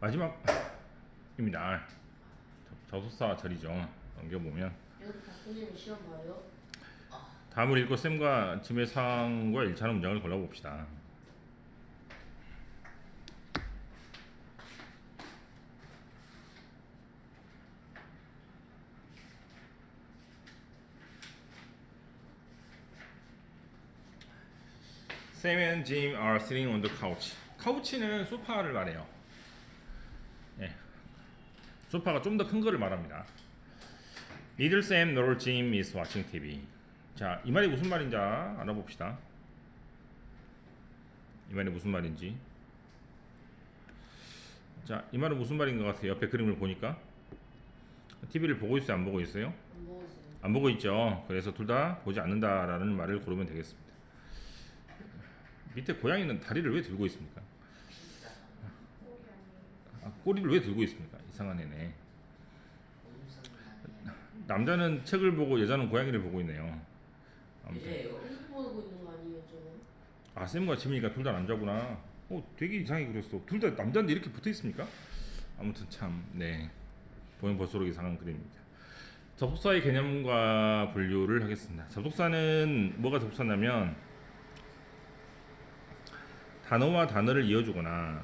마지막입니다. 저 소사 절이죠. 넘겨보면 여기 박근혜는 시험 봐요? 다음을 읽고 쌤과 짐의 상황과 일치하는 문장을 골라봅시다. Sam and Jim are sitting on the couch. 카우치는 소파를 말해요. 예. 소파가 좀 더 큰 거를 말합니다. Neither Sam nor Jim is watching TV. 자, 이 말이 무슨 말인지 알아봅시다. 이 말이 무슨 말인지. 자, 이 말은 무슨 말인 것 같아요? 옆에 그림을 보니까 TV를 보고 있어요, 안 보고 있어요? 안 보고 있죠. 그래서 둘 다 보지 않는다라는 말을 고르면 되겠습니다. 밑에 고양이는 다리를 왜 들고 있습니까? 아, 꼬리를 왜 들고 있습니까? 이상한 애네. 남자는 책을 보고 여자는 고양이를 보고 있네요. 아무튼. 핸드폰 보고 있는 거 아니에요, 저는? 아 쌤과 지민이가 둘 다 남자구나. 어 되게 이상하게 그렸어. 둘 다 남자인데 이렇게 붙어 있습니까? 아무튼 참 네. 보면 볼수록 이상한 그림입니다. 접속사의 개념과 분류를 하겠습니다. 접속사는 뭐가 접속사냐면 단어와 단어를 이어주거나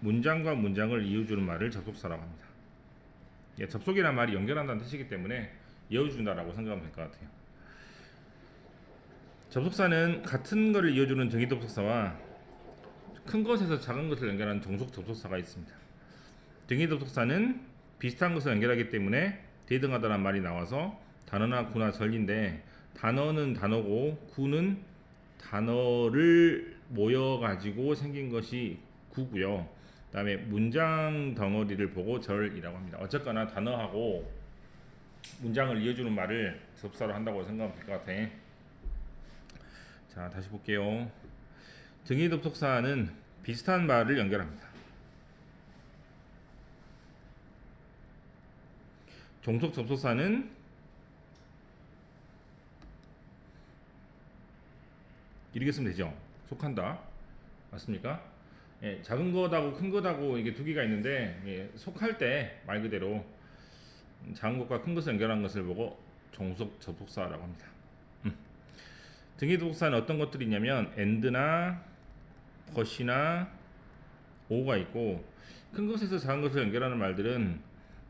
문장과 문장을 이어주는 말을 접속사라고 합니다. 예, 접속이란 말이 연결한다는 뜻이기 때문에 이어준다라고 생각하면 될 것 같아요. 접속사는 같은 것을 이어주는 정의 접속사와 큰 것에서 작은 것을 연결하는 종속 접속사가 있습니다. 등의 접속사는 비슷한 것을 연결하기 때문에 대등하다는 말이 나와서 단어나 구나 절인데 단어는 단어고 구는 단어를 모여 가지고 생긴 것이 구고요. 그다음에 문장 덩어리를 보고 절이라고 합니다. 어쨌거나 단어하고 문장을 이어주는 말을 접사로 한다고 생각하면 될 것 같아. 자, 다시 볼게요. 등의 접속사는 비슷한 말을 연결합니다. 종속 접속사는 이렇게 쓰면 되죠. 속한다. 맞습니까? 예, 작은 거다고 큰 거다고 이게 두 개가 있는데 예, 속할 때 말 그대로 작은 것과 큰 것을 연결한 것을 보고 종속 접속사라고 합니다. 음. 등의 접속사는 어떤 것들이 있냐면 and나 but이나 o가 있고 큰 것에서 작은 것을 연결하는 말들은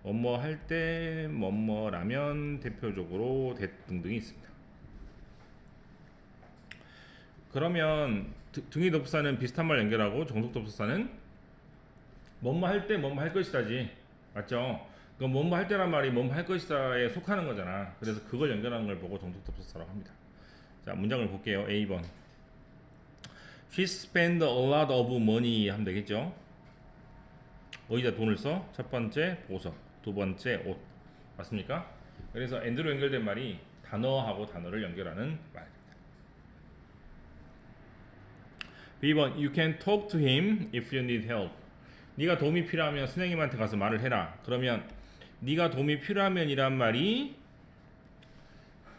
뭐뭐 할 때 뭐뭐라면 대표적으로 대- 등등이 있습니다. 그러면 드- 등의 접속사는 비슷한 말 연결하고 종속 접속사는 뭐뭐 할 때 뭐뭐 할 것이다지 맞죠? 그 뭐뭐 할 때란 말이 뭐뭐 할 것이다에 속하는 거잖아. 그래서 그걸 연결하는 걸 보고 종속 접속사라고 합니다. 자 문장을 볼게요. A번 She spent a lot of money 하면 되겠죠? 어디다 돈을 써? 첫 번째 보석, 두 번째 옷 맞습니까? 그래서 and로 연결된 말이 단어하고 단어를 연결하는 말 입니다. B번 You can talk to him if you need help. 네가 도움이 필요하면 선생님한테 가서 말을 해라. 그러면 네가 도움이 필요하면이란 말이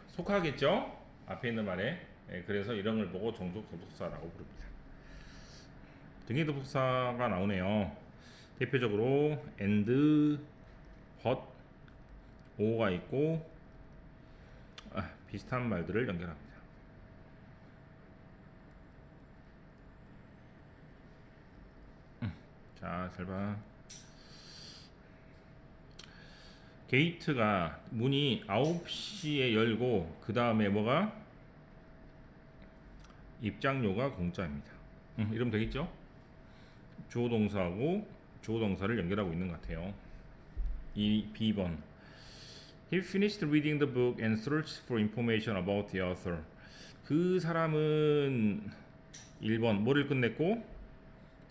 속하겠죠? 앞에 있는 말에. 예, 그래서 이런 걸 보고 종속 접속사라고 부릅니다. 등의 접속사가 나오네요. 대표적으로 and, but, o가 있고 아, 비슷한 말들을 연결합니다. 음, 자, 잘 봐. 게이트가 문이 9시에 열고 그 다음에 뭐가 입장료가 공짜입니다. 음, 이러면 되겠죠? 주어 동사하고 주어 동사를 연결하고 있는 것 같아요. 이 B번 He finished reading the book and searched for information about the author. 그 사람은 1번 뭐를 끝냈고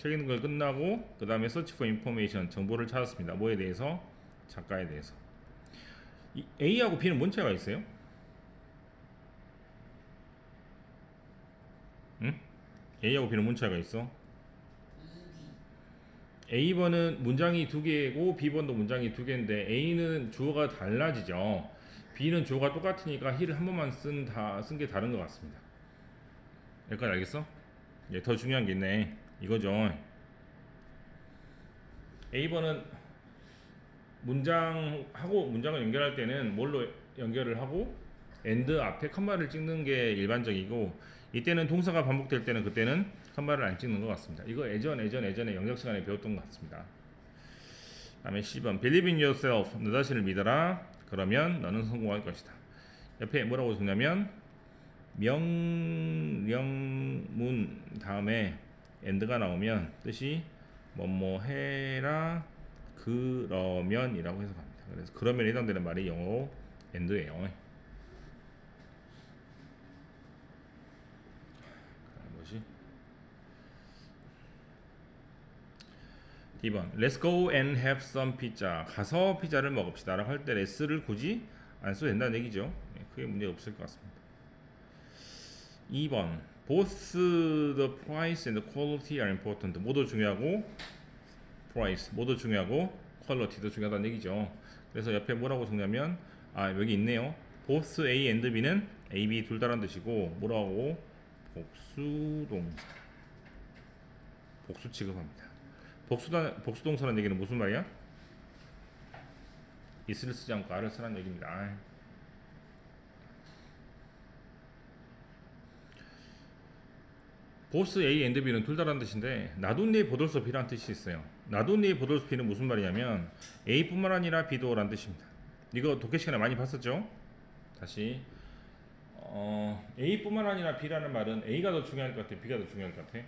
책 읽는 걸 끝나고 그 다음에 search for information 정보를 찾았습니다. 뭐에 대해서? 작가에 대해서. 이 A하고 B는 뭔 차이가 있어요? 응? A하고 B는 뭔 차이가 있어? A번은 문장이 두 개고 B번도 문장이 두 개인데 A는 주어가 달라지죠. B는 주어가 똑같으니까 he를 한 번만 쓴 다 쓴 게 다른 것 같습니다. 여기까지 알겠어? 예, 더 중요한 게 있네. 이거죠. A번은 문장하고 문장을 연결할 때는 뭘로 연결을 하고 and 앞에 컴마를 찍는 게 일반적이고 이때는 동사가 반복될 때는 그때는 컴마를 안 찍는 것 같습니다. 이거 예전 예전 예전에 영역 시간에 배웠던 것 같습니다. 다음에 10번 Believe in yourself 너 자신을 믿어라 그러면 너는 성공할 것이다. 옆에 뭐라고 적냐면 명령문 다음에 end가 나오면 뜻이 뭐뭐 해라 그러면이라고 해석합니다. 그래서 그러면 해당되는 말이 영어로. 그다음 뭐지? D번 Let's go and have some pizza. 가서 피자를 먹읍시다라고 할 때 let's를 굳이 안 써도 된다는 얘기죠. 예, 크게 문제 없을 것 같습니다. 2번 Both the price and the quality are important. 모두 중요하고 price 모두 중요하고 quality도 중요하다는 얘기죠. 그래서 옆에 뭐라고 적냐면 아 여기 있네요. Both A and B는 A, B 둘 다란 뜻이고 뭐라고 복수동사 복수 취급합니다. 복수다 복수동사라는 얘기는 무슨 말이야? is를 쓰지 않고 a를 쓰라는 얘기입니다. 아이. 보스 A and B는 둘 다란 뜻인데 나둔니 보돌서 B라는 뜻이 있어요. 나둔니 보돌서 B는 무슨 말이냐면 A뿐만 아니라 B도란 뜻입니다. 이거 독해 시간에 많이 봤었죠? 다시 어, A뿐만 아니라 B라는 말은 A가 더 중요할 것 같아, B가 더 중요할 것 같아.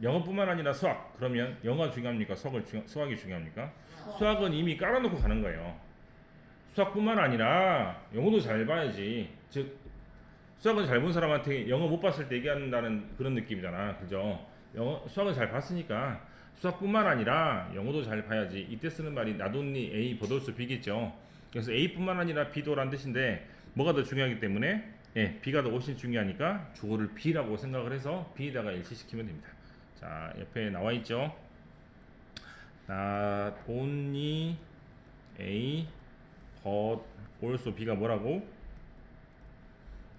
영어뿐만 아니라 수학. 그러면 영어가 중요합니까? 수학을 중, 수학이 중요합니까? 수학은 이미 깔아놓고 가는 거예요. 수학뿐만 아니라 영어도 잘 봐야지. 즉 수학은 잘 본 사람한테 영어 못 봤을 때 얘기한다는 그런 느낌이잖아. 그죠? 영어 수학은 잘 봤으니까 수학뿐만 아니라 영어도 잘 봐야지. 이때 쓰는 말이 나돈니 A 버돌수 B겠죠. 그래서 A뿐만 아니라 B도란 뜻인데 뭐가 더 중요하기 때문에 예, B가 더 훨씬 중요하니까 주어를 B라고 생각을 해서 B에다가 일치시키면 됩니다. 자, 옆에 나와 있죠. only A but also B가 뭐라고?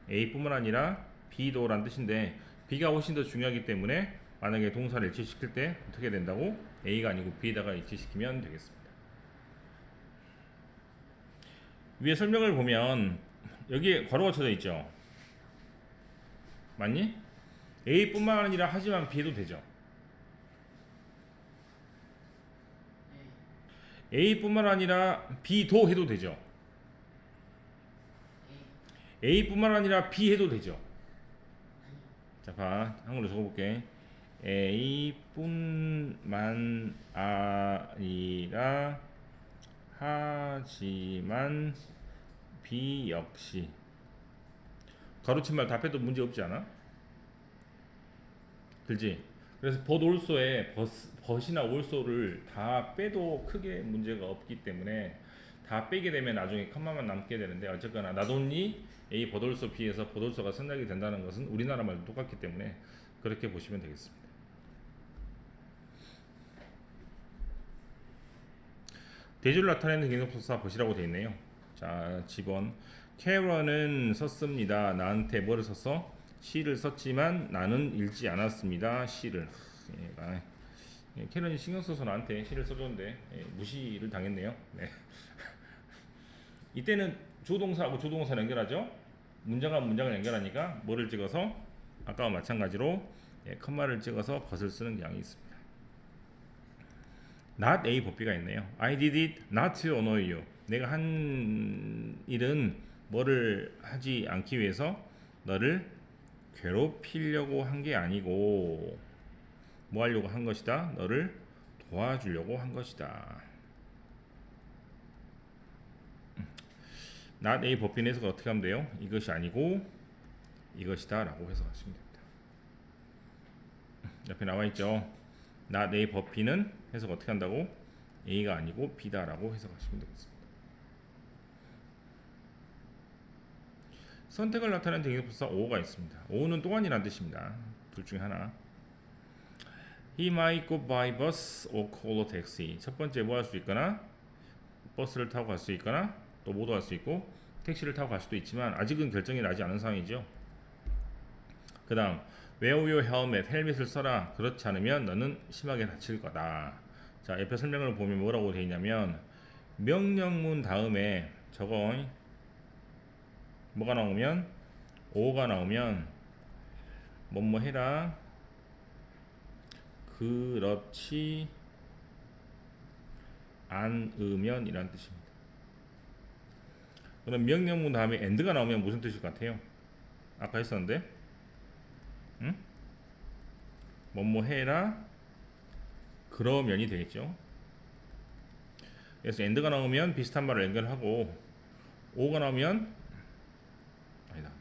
A뿐만 아니라 B도란 뜻인데 B가 훨씬 더 중요하기 때문에 만약에 동사를 일치시킬 때 어떻게 된다고? A가 아니고 B에다가 일치시키면 되겠습니다. 위에 설명을 보면 여기에 괄호가 쳐져 있죠. 맞니? A뿐만 아니라 하지만 B도 되죠. A뿐만 아니라 B도 해도 되죠. A뿐만 아니라 B 해도 되죠. 자, 봐. 한글로 적어볼게. A뿐만 아니라 하지만 B 역시 가로친 말다 빼도 문제 없지 않아? 그지? 그래서 벗 올소에 벗, 벗이나 올소를 다 빼도 크게 문제가 없기 때문에 다 빼게 되면 나중에 컴마만 남게 되는데 어쨌거나 나돈니 A 벗올소 B에서 벗올소가 생략이 된다는 것은 우리나라 말도 똑같기 때문에 그렇게 보시면 되겠습니다. 대조를 나타내는 기능법사 벗이라고 되어 있네요. 자, 집원 캐런은 썼습니다. 나한테 뭐를 썼어? 시를 썼지만 나는 읽지 않았습니다. 시를. 얘가 예, 캐런이 신경 써서 나한테 시를 써줬는데 예, 무시를 당했네요. 네. 이때는 조동사하고 조동사 연결하죠. 문장과 문장을 연결하니까 뭐를 찍어서 아까와 마찬가지로 예, 컴마를 찍어서 벗을 쓰는 경향이 있습니다. not A 법비가 있네요. I did it not to annoy you. 내가 한 일은 뭐를 하지 않기 위해서 너를 괴롭히려고 한 게 아니고 뭐 하려고 한 것이다. 너를 도와주려고 한 것이다. Not A 법빈 해석을 어떻게 하면 돼요? 이것이 아니고 이것이다 라고 해석하시면 됩니다. 옆에 나와 있죠. not A 법빈은 해석 어떻게 한다고? A가 아니고 B다 라고 해석하시면 되겠습니다. 선택을 나타내는 대기부사 O가 있습니다. O는 또한이라는 뜻입니다. 둘 중에 하나. He might go by bus or call a taxi. 첫 번째 뭐 할 수 있거나 버스를 타고 갈 수 있거나 또 모두 할수 있고 택시를 타고 갈 수도 있지만 아직은 결정이 나지 않은 상황이죠. 그 다음 Wear your helmet. 헬멧을 써라. 그렇지 않으면 너는 심하게 다칠 거다. 자, 옆에 설명을 보면 뭐라고 되어 있냐면 명령문 다음에 저거 뭐가 나오면 오가 나오면 뭐뭐 해라. 그렇지 않으면이라는 뜻입니다. 그럼 명령문 다음에 end가 나오면 무슨 뜻일 것 같아요? 아까 했었는데, 응? 뭐뭐 해라. 그러면이 되겠죠. 그래서 end가 나오면 비슷한 말을 연결하고 o가 나오면 아니다.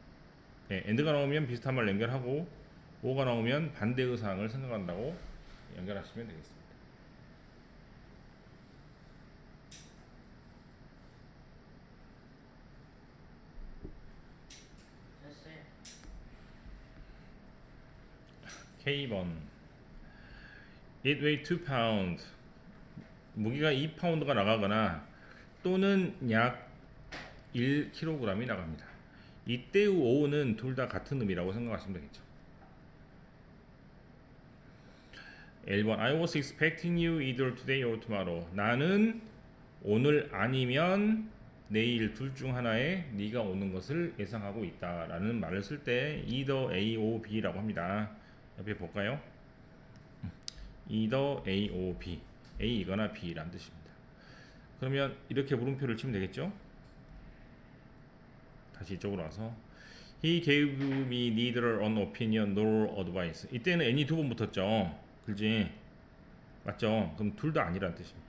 네, end가 나오면 비슷한 말을 연결하고 o가 나오면 반대 의상을 생각한다고 연결하시면 되겠습니다. K번 It weigh 2 pound 무게가 2파운드가 나가거나 또는 약 1kg이 나갑니다. 이때의 오는 둘 다 같은 의미라고 생각하시면 되겠죠. 1번 I was expecting you either today or tomorrow. 나는 오늘 아니면 내일 둘 중 하나에 네가 오는 것을 예상하고 있다라는 말을 쓸 때 either A or B라고 합니다. 옆에 볼까요? either A or B. A이거나 B라는 뜻입니다. 그러면 이렇게 물음표를 치면 되겠죠? 다시 이쪽으로 와서 He gave me neither an opinion nor advice. 이때는 N이 두번 붙었죠. 그지? 맞죠? 그럼 둘 다 아니라는 뜻입니다.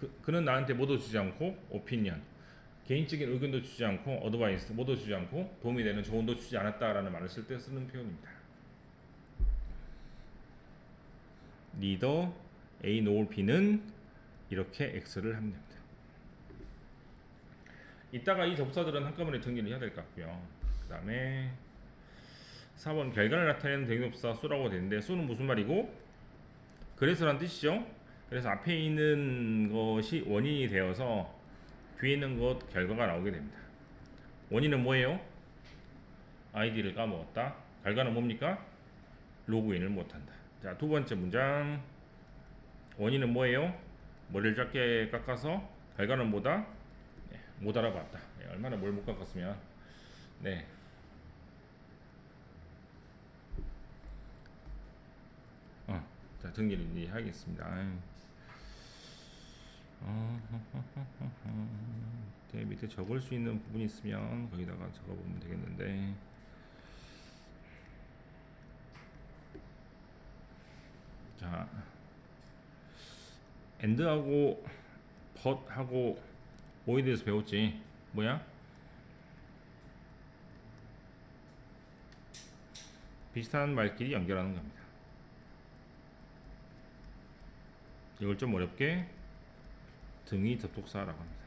그, 그는 나한테 뭐도 주지 않고 opinion 개인적인 의견도 주지 않고 advice 뭐도 주지 않고 도움이 되는 조언도 주지 않았다라는 말을 쓸 때 쓰는 표현입니다. neither A nor B는 이렇게 X를 하면 됩니다. 이따가 이 접사들은 한꺼번에 정리를 해야 될 것 같고요. 그 다음에 4번 결과를 나타내는 대명사 수라고 되는데 수는 무슨 말이고 그래서란 뜻이죠. 그래서 앞에 있는 것이 원인이 되어서 뒤에 있는 것 결과가 나오게 됩니다. 원인은 뭐예요? 아이디를 까먹었다. 결과는 뭡니까? 로그인을 못한다. 자, 두 번째 문장. 원인은 뭐예요? 머리를 짧게 깎아서 결과는 뭐다? 네, 못 알아봤다. 네, 얼마나 뭘 못 깎았으면. 네. 어, 자, 정리를 하겠습니다. 어, 대 밑에 적을 수 있는 부분이 있으면 거기다가 적어보면 되겠는데. 자, end하고 but하고 뭐에 대해서 배웠지? 뭐야? 비슷한 말끼리 연결하는 겁니다. 이걸 좀 어렵게 등이 접속사라고 합니다.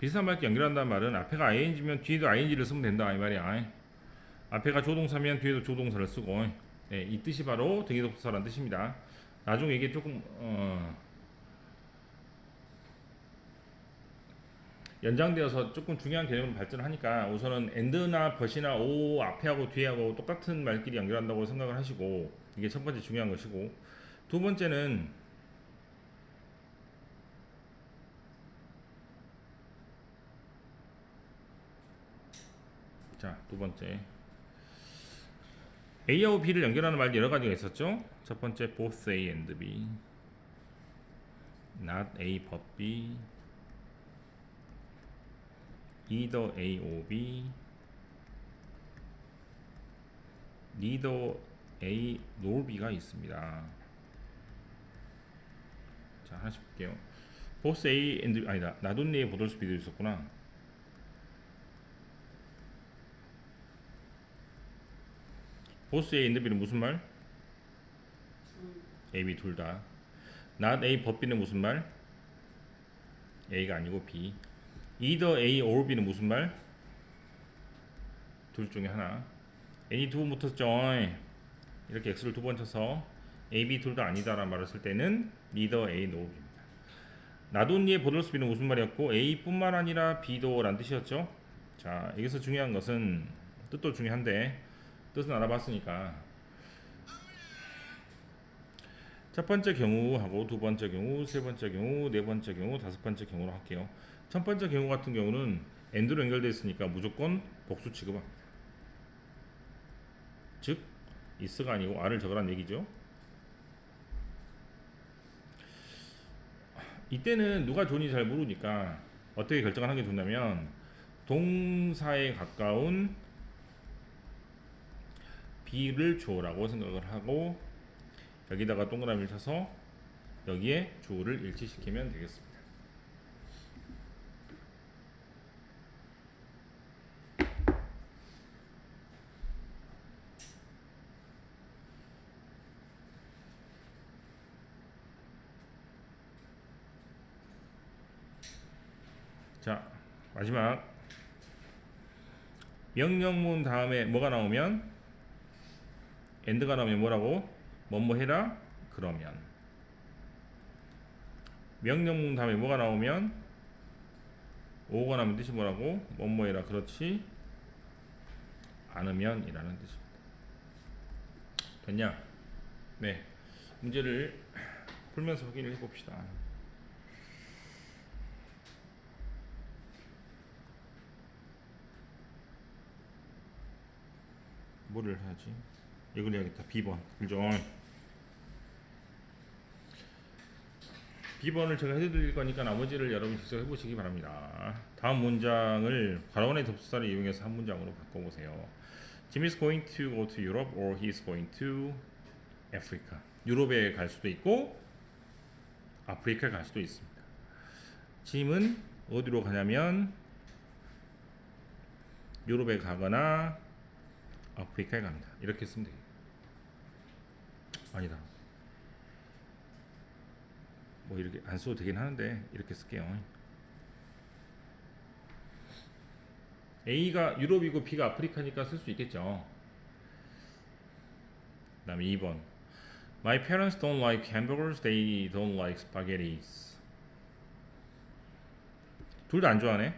비슷한 말끼리 연결한다는 말은 앞에가 ing면 뒤에도 ing를 쓰면 된다 이 말이야. 앞에가 조동사면 뒤에도 조동사를 쓰고 네, 이 뜻이 바로 등기접속사라는 뜻입니다. 나중에 이게 조금 어, 연장되어서 조금 중요한 개념으로 발전하니까 우선은 end나 but이나 o 앞에하고 뒤에하고 똑같은 말끼리 연결한다고 생각을 하시고 이게 첫 번째 중요한 것이고 두 번째는 자 두 번째 A하고 B를 연결하는 말 여러 가지가 있었죠. 첫 번째 both A and B, not A but B, either A or B, neither A nor B가 있습니다. 자 하나씩 볼게요. both A and B 아니다. not only A but also B도 있었구나. 보스 A and B는 무슨 말? A, B 둘 다. not A but B는 무슨 말? A가 아니고 B. either A or B는 무슨 말? 둘 중에 하나. N이 두 번 붙었죠. 이렇게 X를 두 번 쳐서 A, B 둘 다 아니다라는 말을 쓸 때는 neither A nor B입니다. 나돈니의 보돌스비는 무슨 말이었고 A뿐만 아니라 B도라는 뜻이었죠. 자 여기서 중요한 것은 뜻도 중요한데 뜻은 알아봤으니까 첫 번째 경우하고 두 번째 경우, 세 번째 경우, 네 번째 경우, 다섯 번째 경우로 할게요. 첫 번째 경우 같은 경우는 엔드로 연결돼 있으니까 무조건 복수 취급합니다. 즉 is가 아니고 r을 적으란 얘기죠. 이때는 누가 좋은지 잘 모르니까 어떻게 결정을 하는 게 좋냐면 동사에 가까운 B를 주어라고 생각을 하고 여기다가 동그라미를 쳐서 여기에 주어를 일치시키면 되겠습니다. 자 마지막 명령문 다음에 뭐가 나오면 엔드가 나오면 뭐라고? 뭐뭐 해라? 그러면. 명령문 다음에 뭐가 나오면? 오가 나오면 뜻이 뭐라고? 뭐뭐 해라. 그렇지 않으면 이라는 뜻입니다. 됐냐? 네. 문제를 풀면서 확인을 해봅시다. 뭐를 하지? 이걸 해야겠다. B번. 그죠? B번을 제가 해드릴 거니까 나머지를 여러분이 직접 해보시기 바랍니다. 다음 문장을 괄호원의 접수사를 이용해서 한 문장으로 바꿔보세요. Jim is going to go to Europe or he is going to Africa. 유럽에 갈 수도 있고 아프리카에 갈 수도 있습니다. 짐은 어디로 가냐면 유럽에 가거나 아프리카에 갑니다. 이렇게 쓰면 돼요. 아니다. 뭐 이렇게 안 써도 되긴 하는데 이렇게 쓸게요. A가 유럽이고 B가 아프리카니까 쓸 수 있겠죠. 그 다음에 2번. My parents don't like hamburgers. They don't like spaghettis. 둘다 안 좋아하네.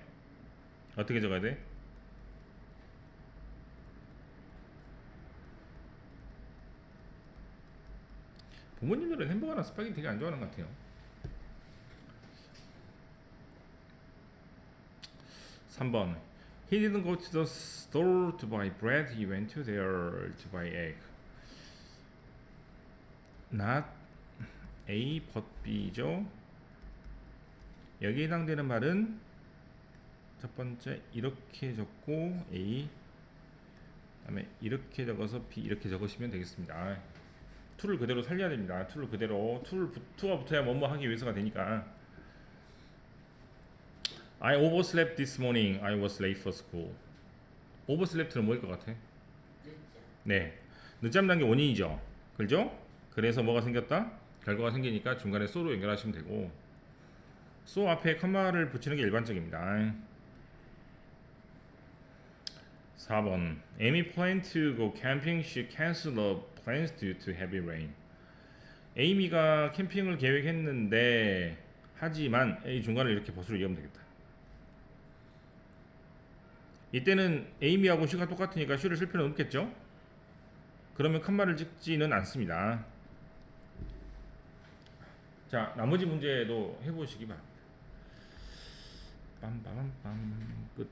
어떻게 적어야 돼? 부모님들은 햄버거나 스파게티 되게 안 좋아하는 것 같아요. 3번 He didn't go to the store to buy bread. He went to there to buy egg. Not A but B죠. 여기에 해당되는 말은 첫 번째 이렇게 적고 A 그다음에 이렇게 적어서 B 이렇게 적으시면 되겠습니다. 툴을 그대로 살려야 됩니다. 툴을 그대로 툴 투가 붙어야 뭐뭐 하기 위해서가 되니까. I overslept this morning. I was late for school. overslept는 뭐일 것 같아? 네, 늦잠 잔게 원인이죠. 그죠? 그래서 뭐가 생겼다? 결과가 생기니까 중간에 so로 연결하시면 되고 so 앞에 컴마를 붙이는 게 일반적입니다. 4번 Amy planned to go camping. She canceled plans due to heavy rain. 에이미가 캠핑을 계획했는데 하지만 이 중간을 이렇게 버스로 이으면 되겠다. 이때는 에이미하고 슈가 똑같으니까 슈를 쓸 필요는 없겠죠? 그러면 컴마를 찍지는 않습니다. 자, 나머지 문제도 해보시기 바랍니다. 빰빰빰 끝.